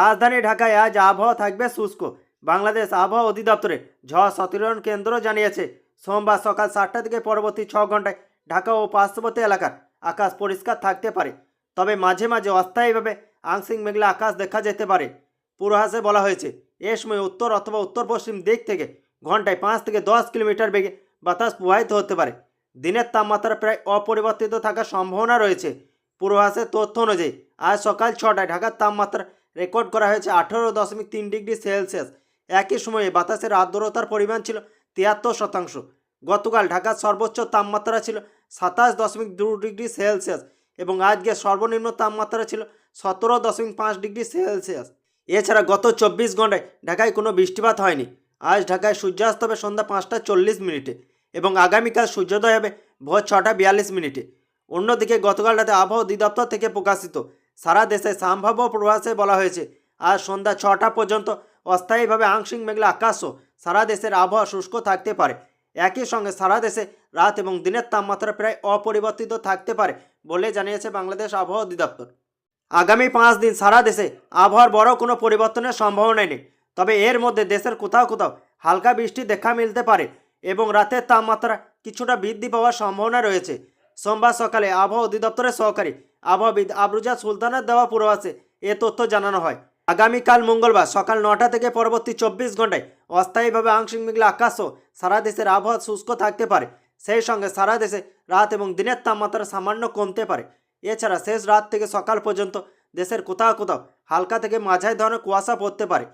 রাজধানী ঢাকায় আজ আবহাওয়া থাকবে শুষ্ক। বাংলাদেশ আবহাওয়া অধিদপ্তরে ঝড় সতরণ কেন্দ্র জানিয়েছে। সোমবার সকাল সাতটা থেকে পরবর্তী ছ ঘন্টায় ঢাকা ও পার্শ্ববর্তী এলাকার আকাশ পরিষ্কার থাকতে পারে। তবে মাঝে মাঝে অস্থায়ীভাবে আংশিক মেঘলা আকাশ দেখা যেতে পারে। পূর্বাভাসে বলা হয়েছে, এ সময় উত্তর অথবা উত্তর পশ্চিম দিক থেকে ঘন্টায় পাঁচ থেকে দশ কিলোমিটার বেগে বাতাস প্রবাহিত হতে পারে। দিনের তাপমাত্রা প্রায় অপরিবর্তিত থাকার সম্ভাবনা রয়েছে। পূর্বাভাসের তথ্য অনুযায়ী, আজ সকাল ছটায় ঢাকার তাপমাত্রা রেকর্ড করা হয়েছে আঠেরো দশমিক তিন ডিগ্রি সেলসিয়াস। একই সময়ে বাতাসের আর্দ্রতার পরিমাণ ছিল তিয়াত্তর শতাংশ। গতকাল ঢাকার সর্বোচ্চ তাপমাত্রা ছিল সাতাশ দশমিক দু ডিগ্রি সেলসিয়াস এবং আজকে সর্বনিম্ন তাপমাত্রা ছিল সতেরো দশমিক পাঁচ ডিগ্রি সেলসিয়াস। এছাড়া গত চব্বিশ ঘন্টায় ঢাকায় কোনো বৃষ্টিপাত হয়নি। আজ ঢাকায় সূর্যাস্ত হবে সন্ধ্যা পাঁচটা চল্লিশ মিনিটে এবং আগামীকাল সূর্যোদয় হবে ভোর ছটা বিয়াল্লিশ মিনিটে। অন্যদিকে গতকাল রাতে আবহাওয়া অধিদপ্তর থেকে প্রকাশিত সারা দেশে সম্ভাব্য প্রভাসে বলা হয়েছে। আজ সন্ধ্যা ছটা পর্যন্ত অস্থায়ীভাবে আংশিক মেঘলা আকাশও সারা দেশের আবহাওয়া শুষ্ক থাকতে পারে। একই সঙ্গে সারা দেশে রাত এবং দিনের তাপমাত্রা প্রায় অপরিবর্তিত থাকতে পারে বলে জানিয়েছে বাংলাদেশ আবহাওয়া অধিদপ্তর। আগামী পাঁচ দিন সারা দেশে আবহাওয়ার বড় কোনো পরিবর্তনের সম্ভাবনা নেই। তবে এর মধ্যে দেশের কোথাও কোথাও হালকা বৃষ্টি দেখা মিলতে পারে এবং রাতের তাপমাত্রা কিছুটা বৃদ্ধি পাওয়ার সম্ভাবনা রয়েছে। সোমবার সকালে আবহাওয়া অধিদপ্তরের সহকারী আবহাওয়াবিদ আবরুজা সুলতানের দেওয়া পূর্বাভাসে এ তথ্য জানানো হয়। আগামীকাল মঙ্গলবার সকাল নটা থেকে পরবর্তী চব্বিশ ঘন্টায় অস্থায়ীভাবে আংশিক মেঘলা আকাশও সারা দেশের আবহাওয়া শুষ্ক থাকতে পারে। সেই সঙ্গে সারা দেশে রাত এবং দিনের তাপমাত্রা সামান্য কমতে পারে। এছাড়া শেষ রাত থেকে সকাল পর্যন্ত দেশের কোথাও কোথাও হালকা থেকে মাঝারি ধরনের কুয়াশা পড়তে পারে।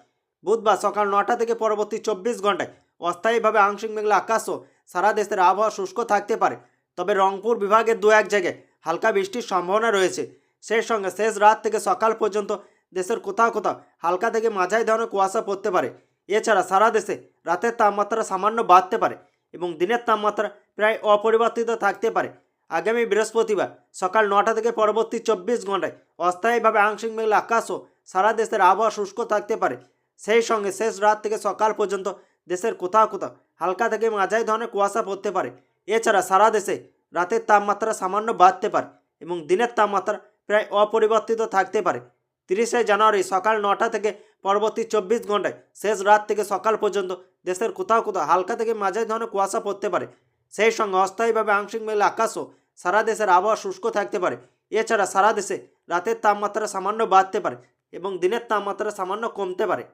বুধবার সকাল নটা থেকে পরবর্তী চব্বিশ ঘন্টায় অস্থায়ীভাবে আংশিক মেঘলা আকাশও সারা দেশের আবহাওয়া শুষ্ক থাকতে পারে। তবে রংপুর বিভাগের দু এক জায়গায় হালকা বৃষ্টির সম্ভাবনা রয়েছে। সেই সঙ্গে শেষ রাত থেকে সকাল পর্যন্ত দেশের কোথাও কোথাও হালকা থেকে মাঝারি ধরনের কুয়াশা পড়তে পারে। এছাড়া সারা দেশে রাতের তাপমাত্রা সামান্য বাড়তে পারে এবং দিনের তাপমাত্রা প্রায় অপরিবর্তিত থাকতে পারে। আগামী বৃহস্পতিবার সকাল নটা থেকে পরবর্তী চব্বিশ ঘন্টায় অস্থায়ীভাবে আংশিক মেঘলা আকাশও সারা দেশের আবহাওয়া শুষ্ক থাকতে পারে। সেই সঙ্গে শেষ রাত থেকে সকাল পর্যন্ত দেশের কোথাও কোথাও হালকা থেকে মাঝারি ধরনের কুয়াশা পড়তে পারে। এছাড়া সারা দেশে রাতের তাপমাত্রা সামান্য বাড়তে পারে এবং দিনের তাপমাত্রা প্রায় অপরিবর্তিত থাকতে পারে। তিরিশে জানুয়ারি সকাল নটা থেকে পরবর্তী চব্বিশ ঘন্টায় শেষ রাত থেকে সকাল পর্যন্ত দেশের কোথাও কোথাও হালকা থেকে মাঝারি ধরনের কুয়াশা পড়তে পারে। সেই সঙ্গে অস্থায়ীভাবে আংশিক মেঘলা আকাশও সারা দেশের আবহাওয়া শুষ্ক থাকতে পারে। এছাড়া সারা দেশে রাতের তাপমাত্রা সামান্য বাড়তে পারে এবং দিনের তাপমাত্রা সামান্য কমতে পারে।